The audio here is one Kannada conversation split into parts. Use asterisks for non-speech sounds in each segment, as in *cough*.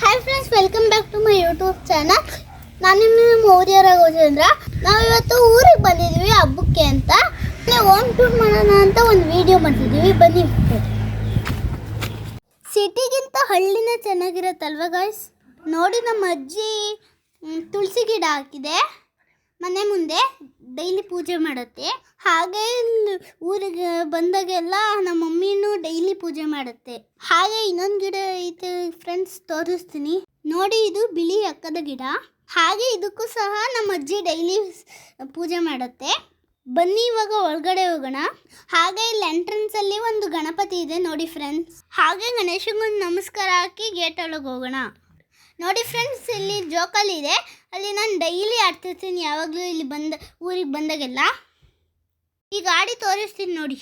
Hi friends welcome back to my YouTube channel ನಾನು ನಿಮ್ಮ ಮೌರ್ಯ ಗೋಚಂದ್ರ ನಾವು ಇವತ್ತು ಊರಿಗೆ ಬಂದಿದ್ದೀವಿ ಹಬ್ಬಕ್ಕೆ ಅಂತ. ಹೋಮ್ ಟೂರ್ ಮಾಡೋಣ ಅಂತ ಒಂದು ವಿಡಿಯೋ ಮಾಡ್ತಿದ್ದೀವಿ ಬನ್ನಿ ಸಿಟಿಗಿಂತ ಹಳ್ಳಿನೇ ಚೆನ್ನಾಗಿರುತ್ತಲ್ವ ಗಾಯ್ಸ್ ನೋಡಿ ನಮ್ಮ ಅಜ್ಜಿ ತುಳಸಿ ಗಿಡ ಹಾಕಿದೆ. ಮನೆ ಮುಂದೆ ಡೈಲಿ ಪೂಜೆ ಮಾಡುತ್ತೆ. ಹಾಗೆ ಊರಿಗೆ ಬಂದಾಗೆಲ್ಲ ನಮ್ಮ ಮಮ್ಮಿನೂ ಡೈಲಿ ಪೂಜೆ ಮಾಡುತ್ತೆ. ಹಾಗೆ ಇನ್ನೊಂದು ಗಿಡ ಐತೆ ಫ್ರೆಂಡ್ಸ್ ತೋರಿಸ್ತೀನಿ. ನೋಡಿ ಇದು ಬಿಳಿ ಅಕ್ಕದ ಗಿಡ. ಹಾಗೆ ಇದಕ್ಕೂ ಸಹ ನಮ್ಮ ಅಜ್ಜಿ ಡೈಲಿ ಪೂಜೆ ಮಾಡುತ್ತೆ. ಬನ್ನಿ ಇವಾಗ ಒಳಗಡೆ ಹೋಗೋಣ. ಹಾಗೆ ಇಲ್ಲಿ ಎಂಟ್ರೆನ್ಸ್ ಅಲ್ಲಿ ಒಂದು ಗಣಪತಿ ಇದೆ ನೋಡಿ ಫ್ರೆಂಡ್ಸ್ ಹಾಗೆ ಗಣೇಶಗೊಂದು ನಮಸ್ಕಾರ ಹಾಕಿ ಗೇಟ್ ಒಳಗೆ ಹೋಗೋಣ. ನೋಡಿ ಫ್ರೆಂಡ್ಸ್ ಇಲ್ಲಿ ಜೋಕಲ್ ಇದೆ. ಅಲ್ಲಿ ನಾನು ಡೈಲಿ ಆಡ್ತಿರ್ತೀನಿ, ಯಾವಾಗಲೂ ಇಲ್ಲಿ ಬಂದ, ಊರಿಗೆ ಬಂದಾಗೆಲ್ಲ. ಈ ಗಾಡಿ ತೋರಿಸ್ತೀನಿ ನೋಡಿ.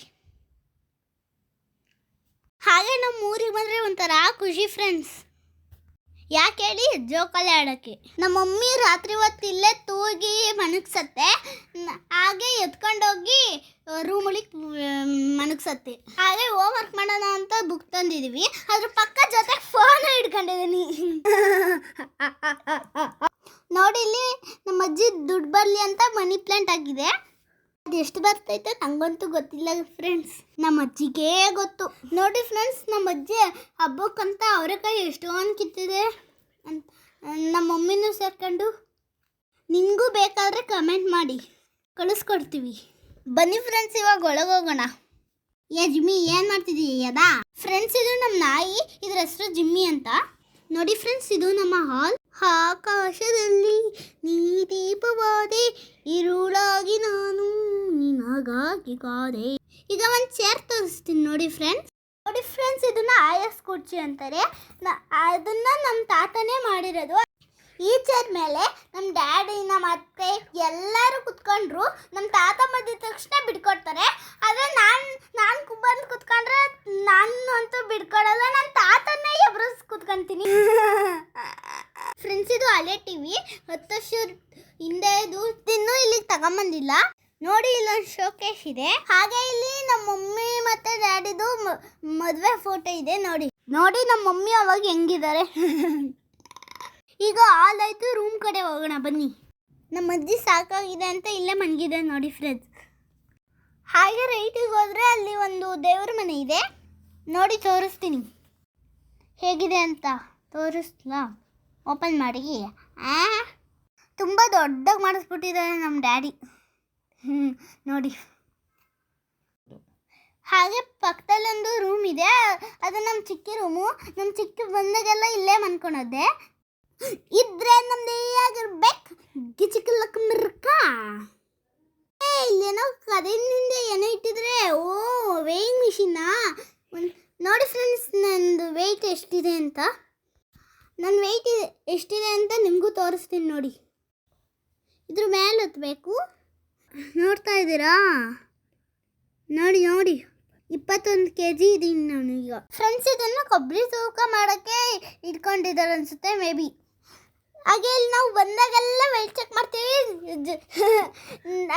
ಹಾಗೆ ನಮ್ಮ ಊರಿಗೆ ಬಂದರೆ ಒಂಥರ ಖುಷಿ ಫ್ರೆಂಡ್ಸ್ ಯಾಕೆ ಹೇಳಿ ಜೋಕಾಲಿ ಆಡೋಕ್ಕೆ ನಮ್ಮ ಮಮ್ಮಿ ರಾತ್ರಿ ಹೊತ್ತು ಇಲ್ಲೇ ತೂಗಿ ಮನಗ್ಸತ್ತೆ ಹಾಗೆ ಎತ್ಕೊಂಡೋಗಿ ರೂಮ್ ಒಳಗೆ ಮನಗ್ಸತ್ತೆ ಹಾಗೆ ಹೋಮ್ ವರ್ಕ್ ಮಾಡೋಣ ಅಂತ ಬುಕ್ ತಂದಿದ್ದೀವಿ ಅದ್ರ ಪಕ್ಕ ಜೊತೆ ಫೋನ್ ಹಿಡ್ಕೊಂಡಿದ್ದೀನಿ *laughs* ನೋಡಿ ಇಲ್ಲಿ ನಮ್ಮ ಅಜ್ಜಿ ದುಡ್ಡು ಬರಲಿ ಅಂತ ಮನಿ ಪ್ಲಾಂಟ್ ಆಗಿದೆ ಎಷ್ಟು ಬರ್ತೈತೆ ನಂಗಂತೂ ಗೊತ್ತಿಲ್ಲ ಫ್ರೆಂಡ್ಸ್ ನಮ್ಮ ಅಜ್ಜಿಗೆ ಗೊತ್ತು. ನೋಡಿ ಫ್ರೆಂಡ್ಸ್ ನಮ್ಮ ಅಜ್ಜಿ ಹಬ್ಬಕ್ಕಂತ ಅವರೆಕಾಯಿ ಎಷ್ಟೊಂದು ಕಿತ್ತಿದೆ ಅಂತ. ನಮ್ಮ ಮಮ್ಮಿನೂ ಸೇರ್ಕೊಂಡು ನಿಮಗೂ ಬೇಕಾದರೆ ಕಮೆಂಟ್ ಮಾಡಿ. ಕಳಿಸ್ಕೊಡ್ತೀವಿ. ಬನ್ನಿ ಫ್ರೆಂಡ್ಸ್ ಇವಾಗ ಒಳಗೋಗೋಣ. ಹೋಗೋಣ ಏ ಜಿಮ್ಮಿ ಏನು ಮಾಡ್ತಿದ್ದೀಯ ಯದಾ? ಫ್ರೆಂಡ್ಸ್ ಇದು ನಮ್ಮ ನಾಯಿ, ಇದ್ರ ಹೆಸರು ಜಿಮ್ಮಿ ಅಂತ. ನೋಡಿ ಫ್ರೆಂಡ್ಸ್ ಇದು ನಮ್ಮ ಹಾಲ್ ಆಕಾಶದಲ್ಲಿ ನೀ ದೀಪವಾದೆ, ಇರುಳಾಗಿ ನಾನು ನಿನಗಾಗಿ ಕಾದೆ ಈಗ ಒಂದು ಚೇರ್ ತೋರಿಸ್ತೀನಿ ನೋಡಿ ಫ್ರೆಂಡ್ಸ್ ನೋಡಿ ಫ್ರೆಂಡ್ಸ್ ಇದನ್ನ ಆಯಸ್ ಕುರ್ಚಿ ಅಂತಾರೆ. ಅದನ್ನ ನಮ್ಮ ತಾತನೇ ಮಾಡಿರೋದು. ಈ ಚೇರ್ ಮೇಲೆ ನಮ್ಮ ಡ್ಯಾಡಿ ನಮ್ಮ ಅತ್ತೆ ಎಲ್ಲರೂ ಕುತ್ಕೊಂಡ್ರು ನಮ್ಮ ತಾತ ಬಂದಿದ ತಕ್ಷಣ ಬಿಡ್ಕೊಡ್ತಾರೆ. ಆದರೆ ನಾನು ನಾನು ಬಂದು ಕುತ್ಕೊಂಡ್ರೆ ನಾನು ಅಂತೂ ಬಿಡ್ಕೊಡಲ್ಲ ನನ್ನ ತಾತನ್ನೇ ಎಬ್ರಸ್ ಕುತ್ಕೊಂತೀನಿ. *laughs* ಫ್ರೆಂಡ್ಸ್ ಇದು ಹಳೆ ಟಿವಿ ಹತ್ತು ವರ್ಷ ಹಿಂದೆ ಇದು ಇನ್ನೂ ಇಲ್ಲಿಗೆ ತಗೊಂಬಂದಿಲ್ಲ. ನೋಡಿ ಇಲ್ಲೊಂದು ಶೋಕೇಶ್ ಇದೆ. ಹಾಗೆ ಇಲ್ಲಿ ನಮ್ಮ ಮಮ್ಮಿ ಮತ್ತೆ ಡ್ಯಾಡಿದು ಮದುವೆ ಫೋಟೋ ಇದೆ ನೋಡಿ. ನೋಡಿ ನಮ್ಮ ಮಮ್ಮಿ ಅವಾಗ ಹೆಂಗಿದ್ದಾರೆ. *laughs* ಈಗ ಹಾಲ್ ಆಯ್ತು ರೂಮ್ ಕಡೆ ಹೋಗೋಣ, ಬನ್ನಿ. ನಮ್ಮ ಅಜ್ಜಿ ಸಾಕಾಗಿದೆ ಅಂತ ಇಲ್ಲೇ ಮನ್ಗಿದೆ ನೋಡಿ ಫ್ರೆಂಡ್ಸ್. ಹಾಗೆ ರೈಟಿಗೆ ಹೋದರೆ ಅಲ್ಲಿ ಒಂದು ದೇವ್ರ ಮನೆ ಇದೆ. ನೋಡಿ ತೋರಿಸ್ತೀನಿ. ಹೇಗಿದೆ ಅಂತ ತೋರಿಸ್ಲಾ? ಓಪನ್ ಮಾಡಿ. ಆ? ತುಂಬ ದೊಡ್ಡದಾಗಿ ಮಾಡಿಸ್ಬಿಟ್ಟಿದ್ದಾರೆ ನಮ್ಮ ಡ್ಯಾಡಿ. ಹ್ಞೂ ನೋಡಿ. ಹಾಗೆ ಪಕ್ಕದಲ್ಲೊಂದು ರೂಮ್ ಇದೆ. ಅದು ನಮ್ಮ ಚಿಕ್ಕ ರೂಮು ನಮ್ಮ ಚಿಕ್ಕ ಬಂದಾಗೆಲ್ಲ ಇಲ್ಲೇ ಮನ್ಕೊಳೋದೆ. ಇದ್ರೆ ನಮ್ದೇ ಆಗಿರ್ಬೇಕು ಗಿಚಿಕಲಕ್ ಮಿರ್ಕ? ಇಲ್ಲೇನೋ ಕದಿನಿಂದ ಏನೋ ಇಟ್ಟಿದ್ರೆ, ಓ ವೇಯಿಂಗ್ ಮಿಷಿನ್ನ ನೋಡಿ ಫ್ರೆಂಡ್ಸ್ ನಂದು ವೆಯ್ಟ್ ಎಷ್ಟಿದೆ ಅಂತ. ನನ್ನ ವೆಯ್ಟ್ ಎಷ್ಟಿದೆ ಅಂತ ನಿಮಗೂ ತೋರಿಸ್ತೀನಿ ನೋಡಿ. ಇದ್ರ ಮೇಲೆ ಹತ್ಬೇಕು. ನೋಡ್ತಾ ಇದ್ದೀರಾ? ನೋಡಿ ನೋಡಿ. ಇಪ್ಪತ್ತೊಂದು ಕೆ ಜಿ ಇದೀನಿ ನಾನು ಈಗ ಫ್ರೆಂಡ್ಸ್ ಇದನ್ನು ಕೊಬ್ಬರಿ ತೂಕ ಮಾಡೋಕ್ಕೆ ಇಟ್ಕೊಂಡಿದ್ದಾರೆ ಅನ್ಸುತ್ತೆ ಮೇ ಬಿ ಹಾಗೆ ಇಲ್ಲಿ ನಾವು ಬಂದಾಗೆಲ್ಲ ವೆಯ್ಟ್ ಚೆಕ್ ಮಾಡ್ತೀವಿ.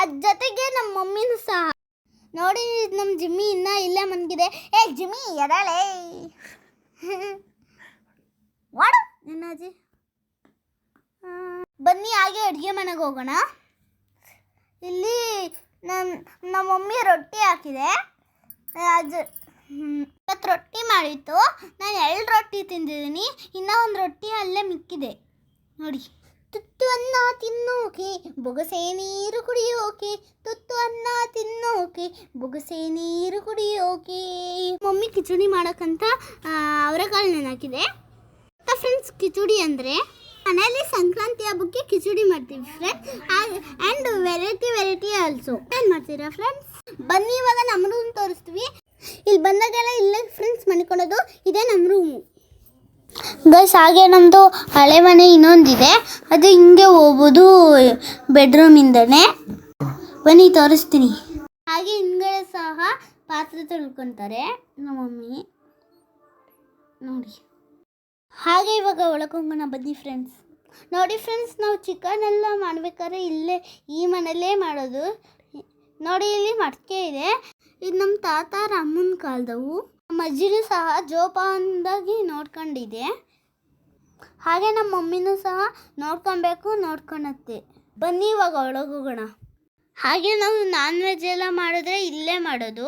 ಅದ ಜೊತೆಗೆ ನಮ್ಮ ಮಮ್ಮಿನೂ ಸಹ. ನೋಡಿ ನಮ್ಮ ಜಿಮ್ಮಿ ಇನ್ನ ಇಲ್ಲೇ ಮನ್ಗಿದೆ. ಏ, ಜಿಮ್ಮಿ ಎದಾಳೆ ವಾಡು ಬನ್ನಿ, ಹಾಗೆ ಅಡುಗೆ ಮನೆಗೆ ಹೋಗೋಣ. ಇಲ್ಲಿ ನನ್ನ ನಮ್ಮ ಮಮ್ಮಿ ರೊಟ್ಟಿ ಹಾಕಿದೆ. ಅದು ಇವತ್ತು ರೊಟ್ಟಿ ಮಾಡಿತ್ತು. ನಾನು ಎರಡು ರೊಟ್ಟಿ ತಿಂದಿದ್ದೀನಿ. ಇನ್ನೂ ಒಂದು ರೊಟ್ಟಿ ಅಲ್ಲೇ ಮಿಕ್ಕಿದೆ. ನೋಡಿ. ತುತ್ತು ಅನ್ನ ತಿನ್ನೋಕೆ, ಬೊಗಸೆ ನೀರು ಕುಡಿಯೋಕೆ, ತುತ್ತು ಅನ್ನ ತಿನ್ನೋಕೆ, ಬೊಗಸೆ ನೀರು ಕುಡಿಯೋಕೆ. ಮಮ್ಮಿ ಕಿಚಡಿ ಮಾಡೋಕ್ಕಂತ ಅವರೆಕಾಳು ನೆನಾಕಿದೆ ಫ್ರೆಂಡ್ಸ್ ಕಿಚಡಿ ಅಂದರೆ ಮನೆಯಲ್ಲಿ ಸಂಕ್ರಾಂತಿ ಹಬ್ಬಕ್ಕೆ ಕಿಚಡಿ ಮಾಡ್ತೀವಿ friends and variety variety also ಏನು ಮಾಡ್ತೀರಾ ಫ್ರೆಂಡ್ಸ್ ಬನ್ನಿ, ಇವಾಗ ನಮ್ಮ ರೂಮ್ ತೋರಿಸ್ತೀವಿ. ಇಲ್ಲಿ ಬಂದಾಗೆಲ್ಲ ಇಲ್ಲೇ ಫ್ರೆಂಡ್ಸ್ ಮನಿಕೊಳ್ಳೋದು ಇದೇ ನಮ್ಮ ರೂಮು ಗೈಸ್, ಹಾಗೆ ನಮ್ಮದು ಹಳೆ ಮನೆ ಇನ್ನೊಂದಿದೆ. ಅದು ಹಿಂಗೆ ಹೋಗ್ಬೋದು ಬೆಡ್ರೂಮಿಂದನೇ. ಬನ್ನಿ, ತೋರಿಸ್ತೀನಿ. ಹಾಗೆ ಹಿಂದ್ಗಡೆ ಸಹ ಪಾತ್ರೆ ತೊಳ್ಕೊತಾರೆ ನಮ್ಮ ಮಮ್ಮಿ ನೋಡಿ. ಹಾಗೆ ಇವಾಗ ಒಳಕೊಂಗೋಣ ಬನ್ನಿ ಫ್ರೆಂಡ್ಸ್ ನೋಡಿ ಫ್ರೆಂಡ್ಸ್ ನಾವು ಚಿಕನ್ ಎಲ್ಲ ಮಾಡ್ಬೇಕಾದ್ರೆ ಇಲ್ಲೇ, ಈ ಮನೆಯಲ್ಲೇ ಮಾಡೋದು. ನೋಡಿ, ಇಲ್ಲಿ ಮಡಕೆ ಇದೆ. ಇದು ನಮ್ಮ ತಾತ ಅಮ್ಮನ ಕಾಲದವು. ನಮ್ಮ ಅಜ್ಜಿನೂ ಸಹ ಜೋಪಾನದಾಗಿ ನೋಡ್ಕೊಂಡಿದೆ ಹಾಗೆ ನಮ್ಮ ಮಮ್ಮಿನೂ ಸಹ ನೋಡ್ಕೊಬೇಕು ನೋಡ್ಕೊಳತ್ತೆ ಬನ್ನಿ ಇವಾಗ ಒಳಗೋಗೋಣ. ಹಾಗೆ ನಾವು ನಾನ್ ವೆಜ್ ಎಲ್ಲ ಮಾಡಿದ್ರೆ ಇಲ್ಲೇ ಮಾಡೋದು.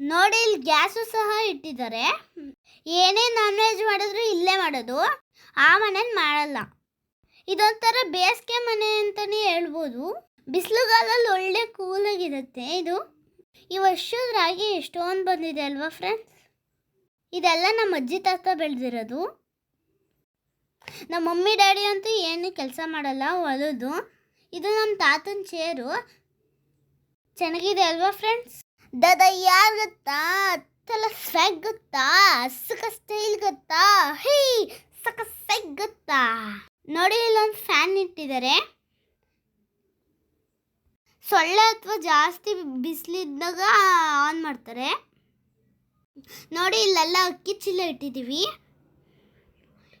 ನೋಡಿ, ಇಲ್ಲಿ ಗ್ಯಾಸು ಸಹ ಇಟ್ಟಿದ್ದಾರೆ. ಏನೇ ನಾನ್ ವೆಜ್ ಮಾಡಿದ್ರು ಇಲ್ಲೇ ಮಾಡೋದು. ಆ ಮನೇಲಿ ಮಾಡಲ್ಲ. ಇದೊಂಥರ ಬೇಸಿಗೆ ಮನೆ ಅಂತಲೇ ಹೇಳ್ಬೋದು. ಬಿಸಿಲುಗಾಲಲ್ಲಿ ಒಳ್ಳೆ ಕೂಲಾಗಿರುತ್ತೆ ಇದು. ಈ ವರ್ಷದ ರಾಗಿ ಎಷ್ಟೊಂದು ಬಂದಿದೆ ಅಲ್ವಾ ಫ್ರೆಂಡ್ಸ್ ಇದೆಲ್ಲ ನಮ್ಮ ಅಜ್ಜಿ ತಾತ ಬೆಳೆದಿರೋದು. ನಮ್ಮ ಮಮ್ಮಿ, ಡ್ಯಾಡಿ ಅಂತೂ ಏನು ಕೆಲಸ ಮಾಡಲ್ಲ, ಹೊಲದು. ಇದು ನಮ್ಮ ತಾತನ ಚೇರು ಚೆನ್ನಾಗಿದೆ ಅಲ್ವಾ ಫ್ರೆಂಡ್ಸ್ ದದ ಯಾರು ಗೊತ್ತಾ ಅತ್ತಲ ಸ್ವೆಗ್ ಗೊತ್ತಾ ಸಕ ಸ್ಟೈಲ್ ಗೊತ್ತಾ ಹೇ ಸಕ ಸೆಗ್ ಗೊತ್ತಾ ನೋಡಿ, ಇಲ್ಲೊಂದು ಫ್ಯಾನ್ ಇಟ್ಟಿದ್ದಾರೆ. ಸೊಳ್ಳೆ ಅಥವಾ ಜಾಸ್ತಿ ಬಿಸಿಲಿದ್ದಾಗ ಆನ್ ಮಾಡ್ತಾರೆ. ನೋಡಿ, ಇಲ್ಲೆಲ್ಲ ಅಕ್ಕಿ ಚೀಲ ಇಟ್ಟಿದ್ದೀವಿ.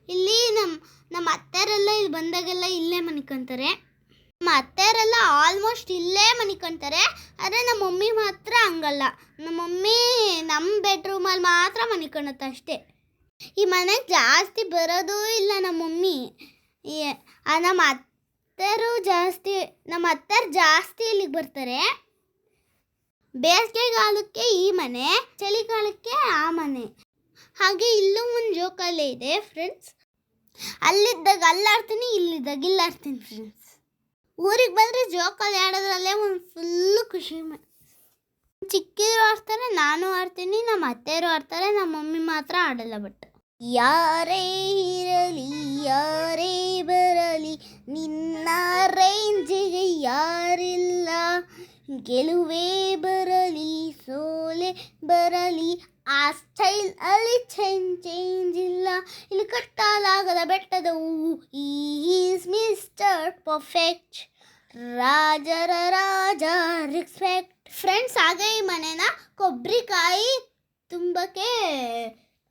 ಇಲ್ಲಿ ನಮ್ಮ ನಮ್ಮ ಅತ್ತೆಯರೆಲ್ಲ ಇಲ್ಲಿ ಬಂದಾಗೆಲ್ಲ ಇಲ್ಲೇ ಮನಿಕೊಂತಾರೆ. ನಮ್ಮ ಅತ್ತೆಯರೆಲ್ಲ ಆಲ್ಮೋಸ್ಟ್ ಇಲ್ಲೇ ಮನಿಕೊಂತಾರೆ. ಆದರೆ ನಮ್ಮ ಮಮ್ಮಿ ಮಾತ್ರ ಹಂಗಲ್ಲ. ನಮ್ಮ ಮಮ್ಮಿ ನಮ್ಮ ಬೆಡ್ರೂಮಲ್ಲಿ ಮಾತ್ರ ಮನಿಕೊಳತ್ತ ಅಷ್ಟೇ. ಈ ಮನೆಗೆ ಜಾಸ್ತಿ ಬರೋದೂ ಇಲ್ಲ ನಮ್ಮ ಮಮ್ಮಿ. ನಮ್ಮ ಅತ್ತೆರು ಜಾಸ್ತಿ ನಮ್ಮ ಅತ್ತೆರು ಜಾಸ್ತಿ ಇಲ್ಲಿಗೆ ಬರ್ತಾರೆ. ಬೇಸಿಗೆಗಾಲಕ್ಕೆ ಈ ಮನೆ, ಚಳಿಗಾಲಕ್ಕೆ ಆ ಮನೆ. ಹಾಗೆ ಇಲ್ಲೂ ಒಂದು ಜೋಕಾಲಿ ಇದೆ ಫ್ರೆಂಡ್ಸ್ ಅಲ್ಲಿದ್ದಾಗ ಅಲ್ಲಾಡ್ತೀನಿ ಇಲ್ಲಿದ್ದಾಗ ಇಲ್ಲಾಡ್ತೀನಿ ಫ್ರೆಂಡ್ಸ್ ಊರಿಗೆ ಬಂದರೆ ಜೋಕಾಲಿ ಆಡೋದ್ರಲ್ಲೇ ಒಂದು ಫುಲ್ಲು ಖುಷಿ ಚಿಕ್ಕಿದ್ರು ಆಡ್ತಾರೆ, ನಾನು ಆಡ್ತೀನಿ ನಮ್ಮ ಅತ್ತೆಯರು ಆಡ್ತಾರೆ ನಮ್ಮ ಮಮ್ಮಿ ಮಾತ್ರ ಆಡಲ್ಲ ಬಟ್ ಯಾರೇ ಇರಲಿ, ಯಾರೇ ಬರಲಿ, ನಿನ್ನ ರೇಂಜಿಗೆ ಯಾರಿಲ್ಲ. ಗೆಲುವೇ ಬರಲಿ, ಸೋಲೆ ಬರಲಿ. ಆ ಸ್ಟೈಲ್ ಅಲ್ಲಿ ಚೇಂಜ್ ಚೇಂಜ್ ಇಲ್ಲ. ಇಲ್ಲಿ ಕಟ್ಟಲಾಗದ ಬೆಟ್ಟದ ಹೂವು. ಈಸ್ ಮಿಸ್ಟರ್ ಪರ್ಫೆಕ್ಟ್ ರಾಜರ ರಾಜ ರಿಸ್ಪೆಕ್ಟ್ ಫ್ರೆಂಡ್ಸ್ ಹಾಗೆ ಈ ಮನೆನ ಕೊಬ್ಬರಿಕಾಯಿ ತುಂಬಕ್ಕೆ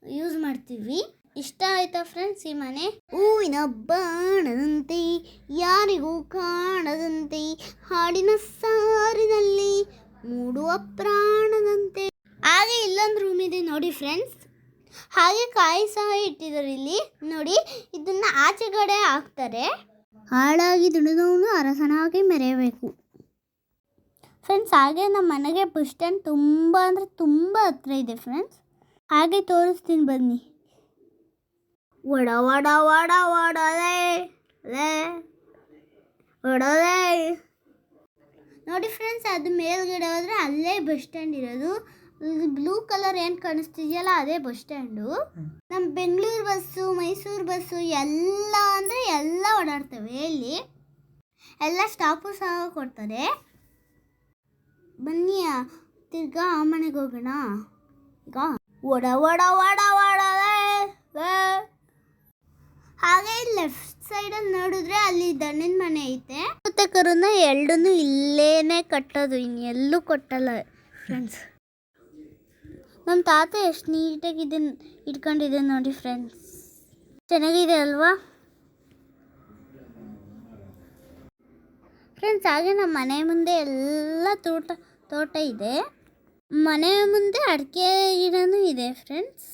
ಯೂಸ್ ಮಾಡ್ತೀವಿ. ಇಷ್ಟ ಆಯ್ತಾ ಫ್ರೆಂಡ್ಸ್ ಈ ಮನೆ? ಹೂವಿನ ಬಾಣದಂತೆ, ಯಾರಿಗೂ ಕಾಣದಂತೆ, ಹಾಡಿನ ಸಾರಿನಲ್ಲಿ ಮೂಡುವ ಪ್ರಾಣದಂತೆ. ಹಾಗೆ ಇಲ್ಲೊಂದು ರೂಮ್ ಇದೆ ನೋಡಿ ಫ್ರೆಂಡ್ಸ್ ಹಾಗೆ ಕಾಯಿ ಸಹ ಇಟ್ಟಿದ್ದಾರೆ ಇಲ್ಲಿ. ನೋಡಿ, ಇದನ್ನ ಆಚೆಗಡೆ ಹಾಕ್ತಾರೆ. ಹಾಳಾಗಿ ದುಡಿದವನು ಅರಸನಾಗಿ ಮೆರೆಯಬೇಕು. ಫ್ರೆಂಡ್ಸ್ ಹಾಗೆ ನಮ್ಮ ಮನೆಗೆ ಬಸ್ ಸ್ಟ್ಯಾಂಡ್ ತುಂಬ ಅಂದರೆ ತುಂಬ ಹತ್ರ ಇದೆ ಫ್ರೆಂಡ್ಸ್ ಹಾಗೆ ತೋರಿಸ್ತೀನಿ ಬನ್ನಿ. ವಡ ವಡ ವಡ ವಡಲೇ ಲೇ ವಡಲೇ ನೋಡಿ ಫ್ರೆಂಡ್ಸ್ ಅದು ಮೇಲ್ಗಡೆ ಹೋದ್ರೆ ಅಲ್ಲೇ ಬಸ್ ಸ್ಟ್ಯಾಂಡ್ ಇರೋದು. ಬ್ಲೂ ಕಲರ್ ಏನು ಕಾಣಿಸ್ತಿದೆಯಲ್ಲ, ಅದೇ ಬಸ್ ಸ್ಟ್ಯಾಂಡು ನಮ್ಮ ಬೆಂಗಳೂರು ಬಸ್ಸು ಮೈಸೂರು ಬಸ್ಸು ಎಲ್ಲ ಅಂದರೆ ಎಲ್ಲ ಓಡಾಡ್ತವೆ ಇಲ್ಲಿ. ಎಲ್ಲ ಸ್ಟಾಪು ಸಹ ಕೊಡ್ತಾರೆ. ಬನ್ನಿ, ತಿರ್ಗಾ ಆ ಮನೆಗೆ ಹೋಗೋಣ. ಈಗ. ಒಡ ಒಡ ಒಡ ಒಡ. ಹಾಗೆ ಲೆಫ್ಟ್ ಸೈಡಲ್ಲಿ ನೋಡಿದ್ರೆ ಅಲ್ಲಿ ದಣ್ಣಿನ ಮನೆ ಐತೆ. ಮತ್ತೆ ಕರುನ ಎರಡನ್ನೂ ಇಲ್ಲೇನೆ ಕಟ್ಟೋದು ಇನ್ನೆಲ್ಲೂ ಕೊಟ್ಟಲ್ಲ ಫ್ರೆಂಡ್ಸ್ ನಮ್ಮ ತಾತ ಎಷ್ಟು ನೀಟಾಗಿ ಇದನ್ನ ಇಟ್ಕೊಂಡಿದೆ ನೋಡಿ ಫ್ರೆಂಡ್ಸ್ ಚೆನ್ನಾಗಿದೆ ಅಲ್ವಾ? ಫ್ರೆಂಡ್ಸ್ ಹಾಗೆ ನಮ್ಮ ಮನೆ ಮುಂದೆ ಎಲ್ಲ ತೋಟ ತೋಟ ಇದೆ. ಮನೆ ಮುಂದೆ ಅಡಿಕೆ ಗಿಡನೂ ಇದೆ ಫ್ರೆಂಡ್ಸ್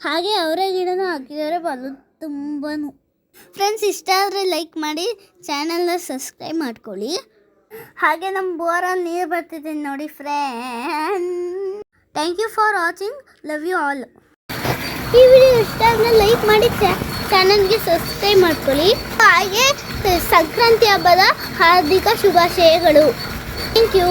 ಹಾಗೆ ಅವರ ಗಿಡನೂ ಹಾಕಿದ್ದಾರೆ ಬಲು ತುಂಬಾನು. ಫ್ರೆಂಡ್ಸ್ ಇಷ್ಟ ಆದರೆ ಲೈಕ್ ಮಾಡಿ ಚಾನಲ್ನ ಸಬ್ಸ್ಕ್ರೈಬ್ ಮಾಡ್ಕೊಳ್ಳಿ. ಹಾಗೆ ನಮ್ಮ ಬೋರಲ್ಲಿ ನೀರು ಬರ್ತಿದೆ ನೋಡಿ friend thank you for watching love you all ಈ ವಿಡಿಯೋ ಇಷ್ಟ ಆದರೆ ಲೈಕ್ ಮಾಡಿ ಚಾನಲ್ಗೆ ಸಬ್ಸ್ಕ್ರೈಬ್ ಮಾಡ್ಕೊಳ್ಳಿ. ಹಾಗೆ, ಸಂಕ್ರಾಂತಿ ಹಬ್ಬದ ಹಾರ್ದಿಕ ಶುಭಾಶಯಗಳು. Thank you